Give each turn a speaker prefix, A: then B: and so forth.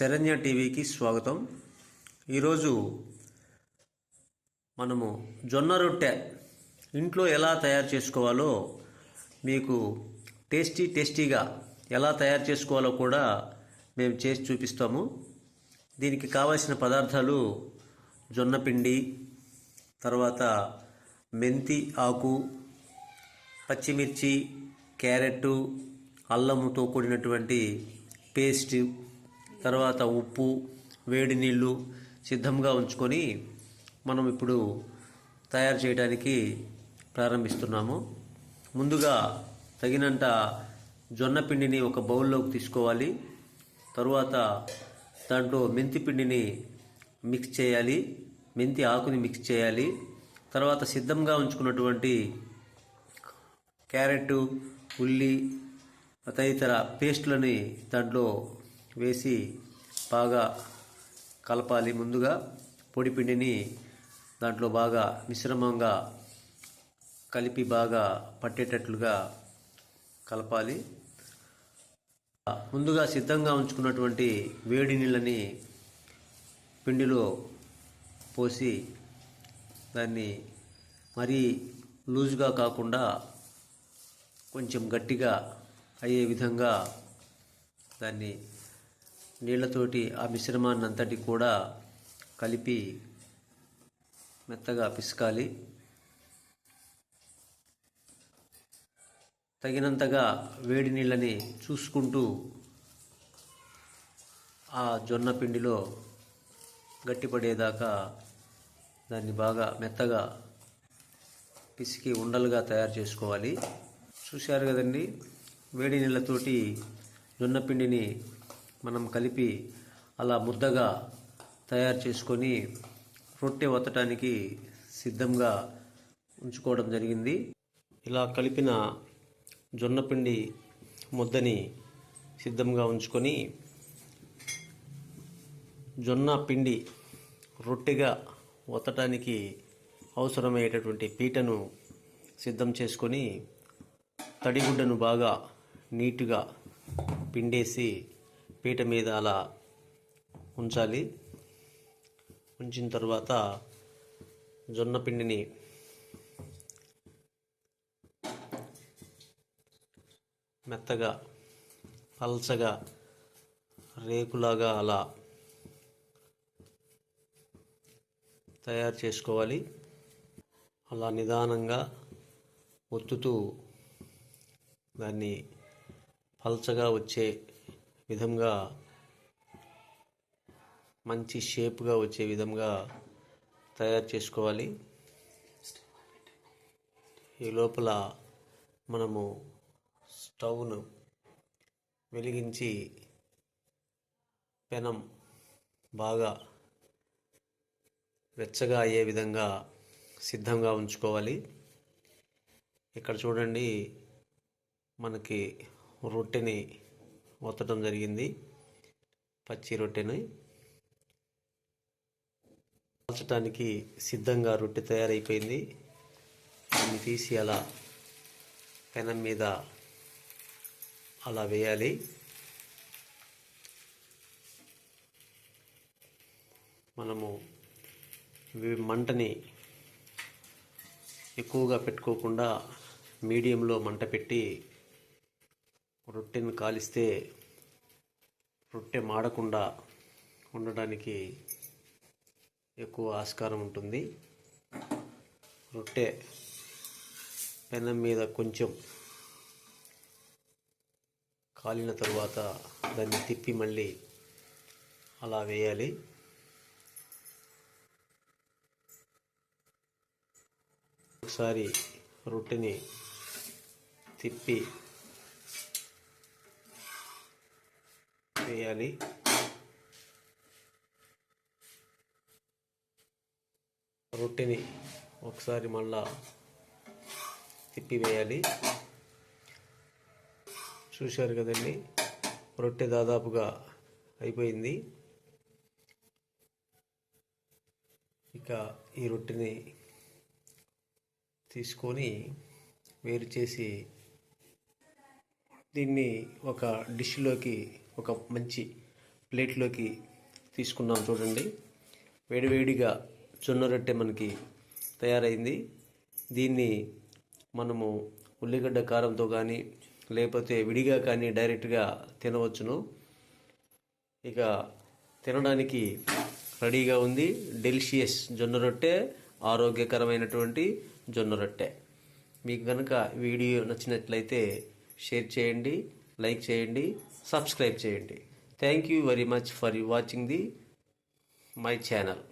A: శరణ్య టీవీకి స్వాగతం. ఈరోజు మనము జొన్న రొట్టె ఇంట్లో ఎలా తయారు చేసుకోవాలో మీకు టేస్టీ టేస్టీగా ఎలా తయారు చేసుకోవాలో కూడా మేము చేసి చూపిస్తాము. దీనికి కావలసిన పదార్థాలు జొన్న పిండి తర్వాత మెంతి ఆకు పచ్చిమిర్చి క్యారెట్ అల్లముతో కూడినటువంటి పేస్ట్ తర్వాత ఉప్పు వేడి నీళ్ళు సిద్ధంగా ఉంచుకొని మనం ఇప్పుడు తయారు చేయడానికి ప్రారంభిస్తున్నాము. ముందుగా తగినంత జొన్న పిండిని ఒక బౌల్లోకి తీసుకోవాలి. తరువాత దాంట్లో మెంతి పిండిని మిక్స్ చేయాలి. మెంతి ఆకుని మిక్స్ చేయాలి. తర్వాత సిద్ధంగా ఉంచుకున్నటువంటి క్యారెట్ ఉల్లి తదితర పేస్ట్లని దాంట్లో వేసి బాగా కలపాలి. ముందుగా పొడి పిండిని దాంట్లో బాగా మిశ్రమంగా కలిపి బాగా పట్టేటట్లుగా కలపాలి. ముందుగా సిద్ధంగా ఉంచుకున్నటువంటి వేడి నీళ్ళని పిండిలో పోసి దాన్ని మరీ లూజుగా కాకుండా కొంచెం గట్టిగా అయ్యే విధంగా దాన్ని నీళ్ళతోటి ఆ మిశ్రమాన్ని అంతటి కూడా కలిపి మెత్తగా పిసకాలి. తగినంతగా వేడి నీళ్ళని చూసుకుంటూ ఆ జొన్న పిండిలో గట్టిపడేదాకా దాన్ని బాగా మెత్తగా పిసికి ఉండలుగా తయారు చేసుకోవాలి. చూశారు కదండి వేడి నీళ్ళతోటి జొన్న పిండిని మనం కలిపి అలా ముద్దగా తయారు చేసుకొని రొట్టె వత్తటానికి సిద్ధంగా ఉంచుకోవడం జరిగింది. ఇలా కలిపిన జొన్నపిండి ముద్దని సిద్ధంగా ఉంచుకొని జొన్న పిండి రొట్టెగా వత్తటానికి అవసరమయ్యేటటువంటి పీటను సిద్ధం చేసుకొని తడిగుడ్డను బాగా నీట్గా పిండేసి పీట మీద అలా ఉంచాలి. ఉంచిన తర్వాత జొన్న పిండిని మెత్తగా పల్చగా రేకులాగా అలా తయారు చేసుకోవాలి. అలా నిదానంగా ఒత్తుతూ దాన్ని పల్చగా వచ్చే విధంగా మంచి షేప్గా వచ్చే విధంగా తయారు చేసుకోవాలి. ఈ లోపల మనము స్టవ్ను వెలిగించి పెనం బాగా వెచ్చగా అయ్యే విధంగా సిద్ధంగా ఉంచుకోవాలి. ఇక్కడ చూడండి మనకి రొట్టెని ఒత్తడం జరిగింది. పచ్చి రొట్టెని కాల్చడానికి సిద్ధంగా రొట్టె తయారైపోయింది. దాన్ని తీసి అలా పెనం మీద అలా వేయాలి. మనము మంటని ఎక్కువగా పెట్టుకోకుండా మీడియంలో మంట పెట్టి రొట్టెను కాలిస్తే రొట్టె మాడకుండా ఉండడానికి ఎక్కువ ఆస్కారం ఉంటుంది. రొట్టె పెనం మీద కొంచెం కాలిన తరువాత దాన్ని తిప్పి మళ్ళీ అలా వేయాలి. ఒకసారి రొట్టెని తిప్పి వేయాలి రొట్టెని ఒకసారి మళ్ళా తిప్పివేయాలి. చూశారు కదండి రొట్టె దాదాపుగా అయిపోయింది. ఇక ఈ రొట్టెని తీసుకొని వేరు చేసి దీన్ని ఒక డిష్లోకి ఒక మంచి ప్లేట్లోకి తీసుకున్నాం చూడండి. వేడివేడిగా జొన్న రొట్టె మనకి తయారైంది. దీన్ని మనము ఉల్లిగడ్డ కారంతో కానీ లేకపోతే విడిగా కానీ డైరెక్ట్గా తినవచ్చును. ఇక తినడానికి రెడీగా ఉంది. డెలిషియస్ జొన్న రొట్టె ఆరోగ్యకరమైనటువంటి జొన్న రొట్టె. మీకు కనుక వీడియో నచ్చినట్లయితే షేర్ చేయండి. లైక్ చేయండి సబ్స్క్రైబ్ చేయండి. Thank you very much for watching the my channel